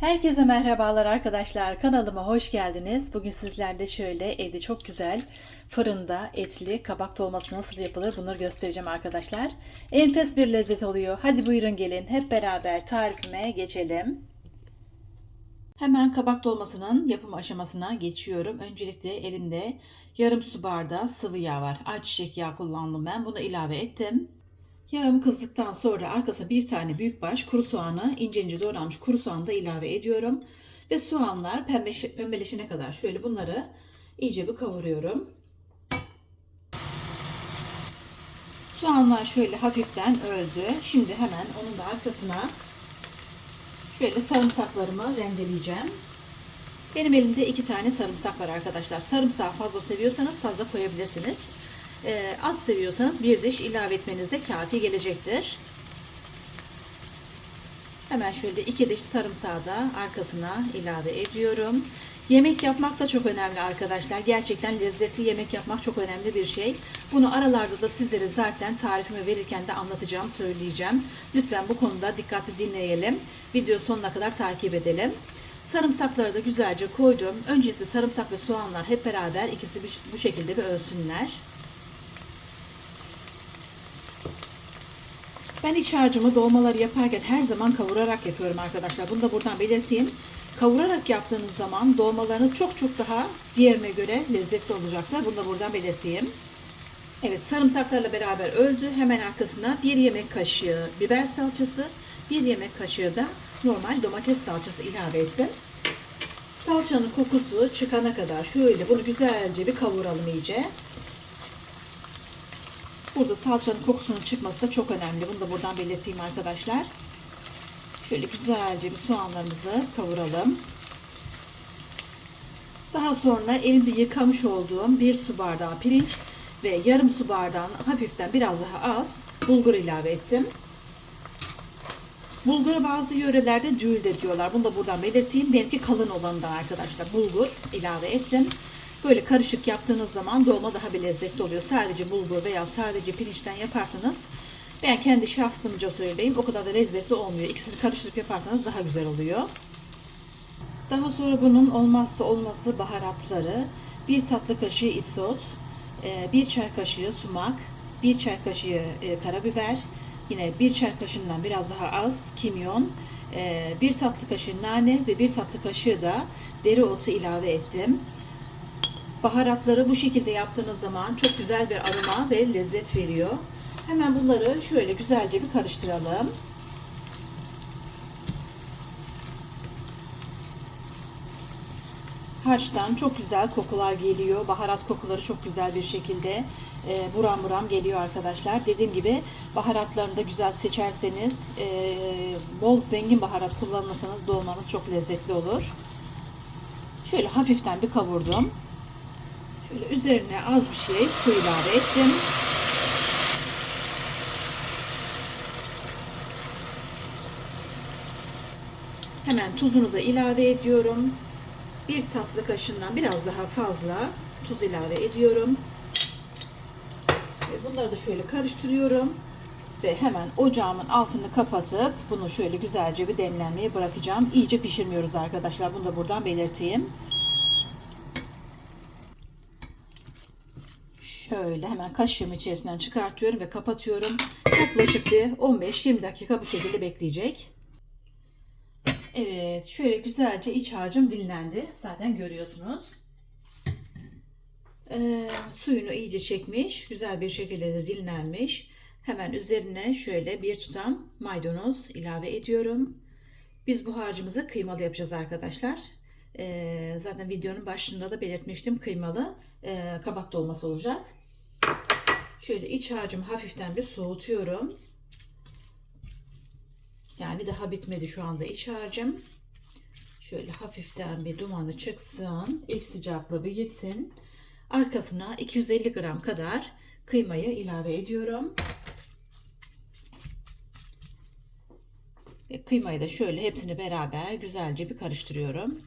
Herkese merhabalar arkadaşlar. Kanalıma hoş geldiniz. Bugün sizlerle şöyle evde çok güzel fırında etli kabak dolması nasıl yapılır bunları göstereceğim arkadaşlar. Enfes bir lezzet oluyor. Hadi buyurun gelin hep beraber tarifime geçelim. Hemen kabak dolmasının yapım aşamasına geçiyorum. Öncelikle elimde yarım su bardağı sıvı yağ var. Ayçiçek yağı kullandım ben. Bunu ilave ettim. Yağım kızdıktan sonra arkasına bir tane büyükbaş kuru soğanı ince ince doğranmış kuru soğanı da ilave ediyorum. Ve soğanlar pembeleşene kadar şöyle bunları iyice bir kavuruyorum. Soğanlar şöyle hafiften öldü. Şimdi hemen onun da arkasına şöyle sarımsaklarımı rendeleyeceğim. Benim elimde iki tane sarımsak var arkadaşlar. Sarımsağı fazla seviyorsanız fazla koyabilirsiniz. Ee, az seviyorsanız bir diş ilave etmeniz de kafi gelecektir. Hemen şöyle iki diş sarımsağı da arkasına ilave ediyorum. Yemek yapmak da çok önemli arkadaşlar. Gerçekten lezzetli yemek yapmak çok önemli bir şey. Bunu aralarda da sizlere zaten tarifimi verirken de anlatacağım, söyleyeceğim. Lütfen bu konuda dikkatli dinleyelim. Video sonuna kadar takip edelim. Sarımsakları da güzelce koydum. Öncelikle sarımsak ve soğanlar hep beraber ikisi bu şekilde bir ölsünler. Ben iç harcımı dolmaları yaparken her zaman kavurarak yapıyorum arkadaşlar. Bunu da buradan belirteyim. Kavurarak yaptığınız zaman dolmalarınız çok çok daha diğerine göre lezzetli olacaklar. Bunu da buradan belirteyim. Evet sarımsaklarla beraber öldü. Hemen arkasına bir yemek kaşığı biber salçası, bir yemek kaşığı da normal domates salçası ilave ettim. Salçanın kokusu çıkana kadar şöyle bunu güzelce bir kavuralım iyice. Burada salçanın kokusunun çıkması da çok önemli. Bunu da buradan belirteyim arkadaşlar. Şöyle güzelce bir soğanlarımızı kavuralım. Daha sonra elimde yıkamış olduğum bir su bardağı pirinç ve yarım su bardağın hafiften biraz daha az bulgur ilave ettim. Bulguru bazı yörelerde düğül de diyorlar. Bunu da buradan belirteyim. Benimki kalın olanından arkadaşlar bulgur ilave ettim. Böyle karışık yaptığınız zaman dolma daha bir lezzetli oluyor. Sadece bulgur veya sadece pirinçten yaparsanız ben kendi şahsımca söyleyeyim o kadar da lezzetli olmuyor. İkisini karıştırıp yaparsanız daha güzel oluyor. Daha sonra bunun olmazsa olması baharatları. Bir tatlı kaşığı isot, bir çay kaşığı sumak, bir çay kaşığı karabiber, yine bir çay kaşığından biraz daha az kimyon, bir tatlı kaşığı nane ve bir tatlı kaşığı da dereotu ilave ettim. Baharatları bu şekilde yaptığınız zaman çok güzel bir aroma ve lezzet veriyor. Hemen bunları şöyle güzelce bir karıştıralım. Harçtan çok güzel kokular geliyor. Baharat kokuları çok güzel bir şekilde e, buram buram geliyor arkadaşlar. Dediğim gibi baharatlarını da güzel seçerseniz, e, bol zengin baharat kullanırsanız dolmanız çok lezzetli olur. Şöyle hafiften bir kavurdum. Şöyle üzerine az bir şey su ilave ettim. Hemen tuzunu da ilave ediyorum. Bir tatlı kaşığından biraz daha fazla tuz ilave ediyorum. Bunları da şöyle karıştırıyorum. Ve hemen ocağımın altını kapatıp bunu şöyle güzelce bir demlenmeye bırakacağım. İyice pişirmiyoruz arkadaşlar. Bunu da buradan belirteyim. Şöyle hemen kaşığım içerisinden çıkartıyorum ve kapatıyorum. Yaklaşık bir 15-20 dakika bu şekilde bekleyecek. Evet şöyle güzelce iç harcım dinlendi. Zaten görüyorsunuz. Ee, suyunu iyice çekmiş. Güzel bir şekilde de dinlenmiş. Hemen üzerine şöyle bir tutam maydanoz ilave ediyorum. Biz bu harcımızı kıymalı yapacağız arkadaşlar. Ee, zaten videonun başında da belirtmiştim kıymalı e, kabak dolması olacak. Şöyle iç harcımı hafiften bir soğutuyorum. Yani daha bitmedi şu anda iç harcım. Şöyle hafiften bir dumanı çıksın. İlk sıcaklığı bir gitsin. Arkasına 250 gram kadar kıymayı ilave ediyorum. Ve kıymayı da şöyle hepsini beraber güzelce bir karıştırıyorum.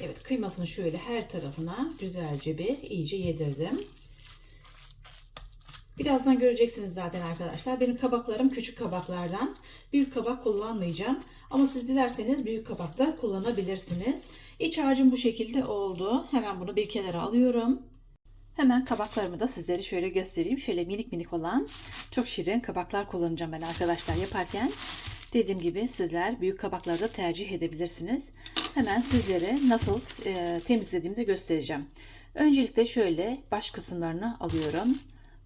Evet kıymasını şöyle her tarafına güzelce bir iyice yedirdim. Birazdan göreceksiniz zaten arkadaşlar. Benim kabaklarım küçük kabaklardan. büyük kabak kullanmayacağım. Ama siz dilerseniz büyük kabak da kullanabilirsiniz. İç harcım bu şekilde oldu. Hemen bunu bir kenara alıyorum. Hemen kabaklarımı da sizlere şöyle göstereyim. Şöyle minik minik olan çok şirin kabaklar kullanacağım ben arkadaşlar yaparken. Dediğim gibi sizler büyük kabakları da tercih edebilirsiniz. Hemen sizlere nasıl e, temizlediğimi de göstereceğim. Öncelikle şöyle baş kısımlarını alıyorum.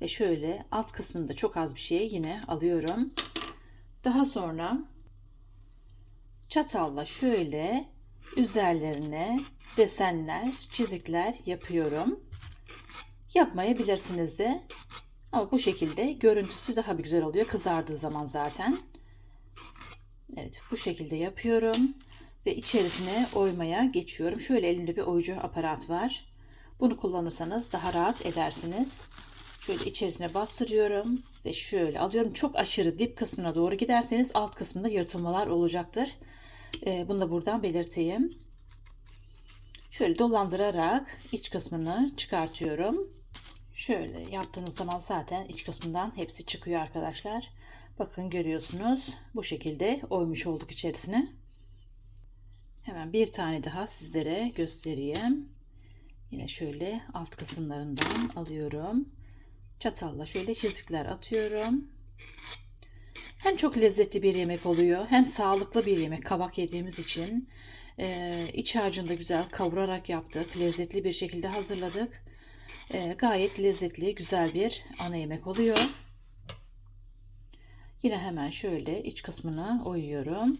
Ve şöyle alt kısmında çok az bir şey yine alıyorum. Daha sonra çatalla şöyle üzerlerine desenler, çizikler yapıyorum. Yapmayabilirsiniz de. Ama bu şekilde görüntüsü daha bir güzel oluyor. Kızardığı zaman zaten. Evet bu şekilde yapıyorum. Ve içerisine oymaya geçiyorum. Şöyle elimde bir oyucu aparat var. Bunu kullanırsanız daha rahat edersiniz. Şöyle içerisine bastırıyorum ve şöyle alıyorum. Çok aşırı dip kısmına doğru giderseniz alt kısmında yırtılmalar olacaktır. Ee, bunu da buradan belirteyim. Şöyle dolandırarak iç kısmını çıkartıyorum. Şöyle yaptığınız zaman zaten iç kısmından hepsi çıkıyor arkadaşlar. Bakın görüyorsunuz. Bu şekilde oymuş olduk içerisine. Hemen bir tane daha sizlere göstereyim. Yine şöyle alt kısımlarından alıyorum. Çatalla şöyle çizikler atıyorum. Hem çok lezzetli bir yemek oluyor hem sağlıklı bir yemek kabak yediğimiz için. Ee, iç harcını da güzel kavurarak yaptık. Lezzetli bir şekilde hazırladık. Ee, gayet lezzetli güzel bir ana yemek oluyor. Yine hemen şöyle iç kısmına oyuyorum.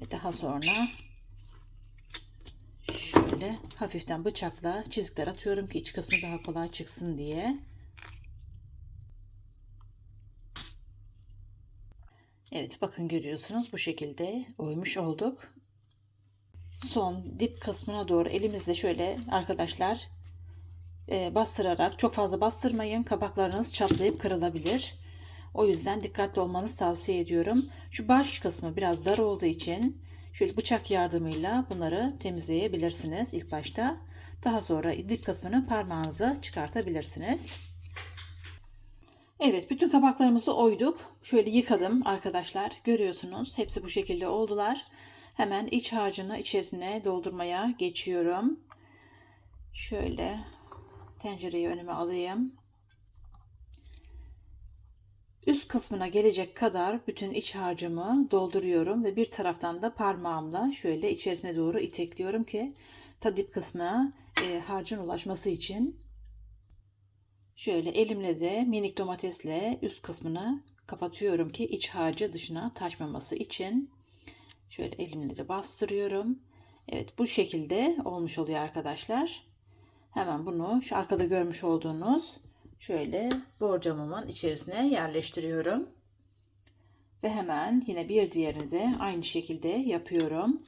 Ve daha sonra şöyle hafiften bıçakla çizikler atıyorum ki iç kısmı daha kolay çıksın diye. Evet bakın görüyorsunuz bu şekilde oymuş olduk. Son dip kısmına doğru elimizle şöyle arkadaşlar e, bastırarak çok fazla bastırmayın. Kabaklarınız çatlayıp kırılabilir. O yüzden dikkatli olmanızı tavsiye ediyorum. Şu baş kısmı biraz dar olduğu için şöyle bıçak yardımıyla bunları temizleyebilirsiniz ilk başta. Daha sonra dip kısmını parmağınıza çıkartabilirsiniz. Evet bütün kabaklarımızı oyduk. Şöyle yıkadım arkadaşlar. Görüyorsunuz hepsi bu şekilde oldular. Hemen iç harcını içerisine doldurmaya geçiyorum. Şöyle tencereyi önüme alayım. Üst kısmına gelecek kadar bütün iç harcımı dolduruyorum ve bir taraftan da parmağımla şöyle içerisine doğru itekliyorum ki ta dip kısmına e, harcın ulaşması için. Şöyle elimle de minik domatesle üst kısmını kapatıyorum ki iç harcı dışına taşmaması için. Şöyle elimle de bastırıyorum. Evet bu şekilde olmuş oluyor arkadaşlar. Hemen bunu şu arkada görmüş olduğunuz şöyle borcamımın içerisine yerleştiriyorum. Ve hemen yine bir diğerini de aynı şekilde yapıyorum.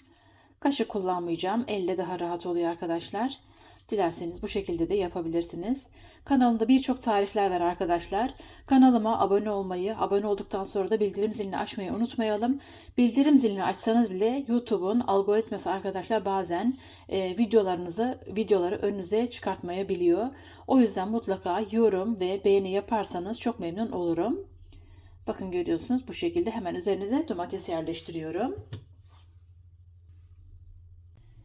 Kaşık kullanmayacağım. Elle daha rahat oluyor arkadaşlar. Dilerseniz bu şekilde de yapabilirsiniz. Kanalımda birçok tarifler var arkadaşlar. Kanalıma abone olmayı, abone olduktan sonra da bildirim zilini açmayı unutmayalım. Bildirim zilini açsanız bile YouTube'un algoritması arkadaşlar bazen e, videolarınızı, videoları önünüze çıkartmayabiliyor. O yüzden mutlaka yorum ve beğeni yaparsanız çok memnun olurum. Bakın görüyorsunuz bu şekilde hemen üzerinize domates yerleştiriyorum.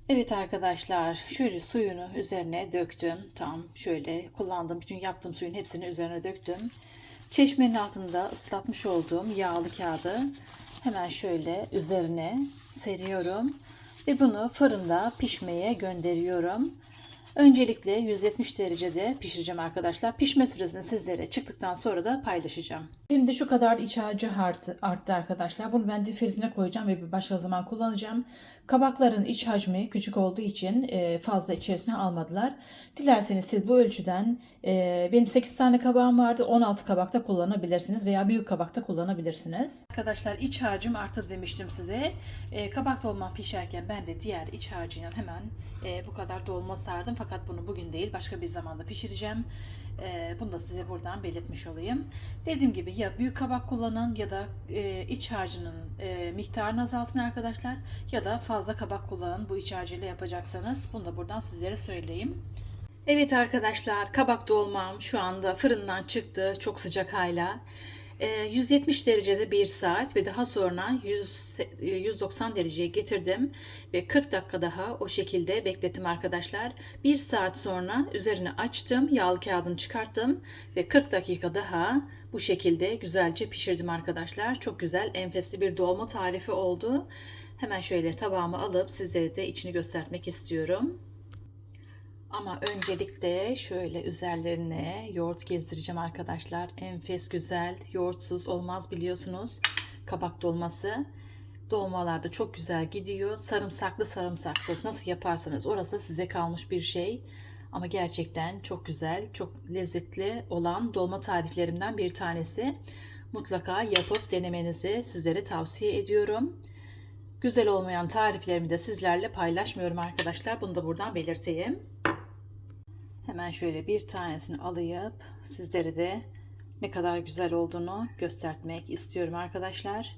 Evet arkadaşlar şöyle suyunu üzerine döktüm. Tam şöyle kullandığım bütün yaptığım suyun hepsini üzerine döktüm. Çeşmenin altında ıslatmış olduğum yağlı kağıdı hemen şöyle üzerine seriyorum. Ve bunu fırında pişmeye gönderiyorum. Öncelikle 170 derecede pişireceğim arkadaşlar. Pişme süresini sizlere çıktıktan sonra da paylaşacağım. Şimdi şu kadar iç harcı arttı, arttı arkadaşlar. Bunu ben difrizine koyacağım ve bir başka zaman kullanacağım. Kabakların iç hacmi küçük olduğu için e, fazla içerisine almadılar. Dilerseniz siz bu ölçüden e, benim 8 tane kabağım vardı. 16 kabakta kullanabilirsiniz veya büyük kabakta kullanabilirsiniz. Arkadaşlar iç harcım arttı demiştim size. E, kabak dolma pişerken ben de diğer iç harcıyla hemen bu kadar dolma sardım. Fakat bunu bugün değil başka bir zamanda pişireceğim. E, bunu da size buradan belirtmiş olayım. Dediğim gibi ya büyük kabak kullanın ya da e, iç harcının e, miktarını azaltın arkadaşlar. Ya da fazla kabak kullanın bu iç harcıyla yapacaksanız. Bunu da buradan sizlere söyleyeyim. Evet arkadaşlar kabak dolmam şu anda fırından çıktı. Çok sıcak hala. Ee, 170 derecede 1 saat ve daha sonra 100, e, 190 dereceye getirdim ve 40 dakika daha o şekilde beklettim arkadaşlar. 1 saat sonra üzerine açtım, yağlı kağıdını çıkarttım ve 40 dakika daha bu şekilde güzelce pişirdim arkadaşlar. Çok güzel, enfesli bir dolma tarifi oldu. Hemen şöyle tabağıma alıp sizlere de içini göstermek istiyorum. Ama öncelikle şöyle üzerlerine yoğurt gezdireceğim arkadaşlar. Enfes güzel, yoğurtsuz olmaz biliyorsunuz. Kabak dolması. Dolmalarda çok güzel gidiyor. Sarımsaklı sarımsaksız nasıl yaparsanız orası size kalmış bir şey. Ama gerçekten çok güzel, çok lezzetli olan dolma tariflerimden bir tanesi. Mutlaka yapıp denemenizi sizlere tavsiye ediyorum. Güzel olmayan tariflerimi de sizlerle paylaşmıyorum arkadaşlar. Bunu da buradan belirteyim. Hemen şöyle bir tanesini alayıp sizlere de ne kadar güzel olduğunu göstermek istiyorum arkadaşlar.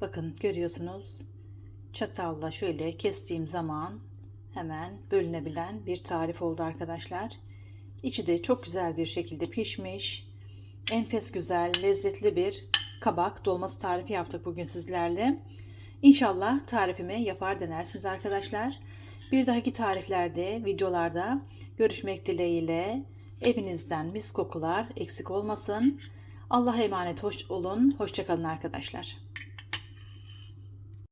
Bakın görüyorsunuz. Çatalla şöyle kestiğim zaman hemen bölünebilen bir tarif oldu arkadaşlar. İçi de çok güzel bir şekilde pişmiş. Enfes güzel, lezzetli bir kabak dolması tarifi yaptık bugün sizlerle. İnşallah tarifimi yapar denersiniz arkadaşlar. Bir dahaki tariflerde, videolarda görüşmek dileğiyle. Evinizden mis kokular eksik olmasın. Allah'a emanet hoş olun. Hoşçakalın arkadaşlar.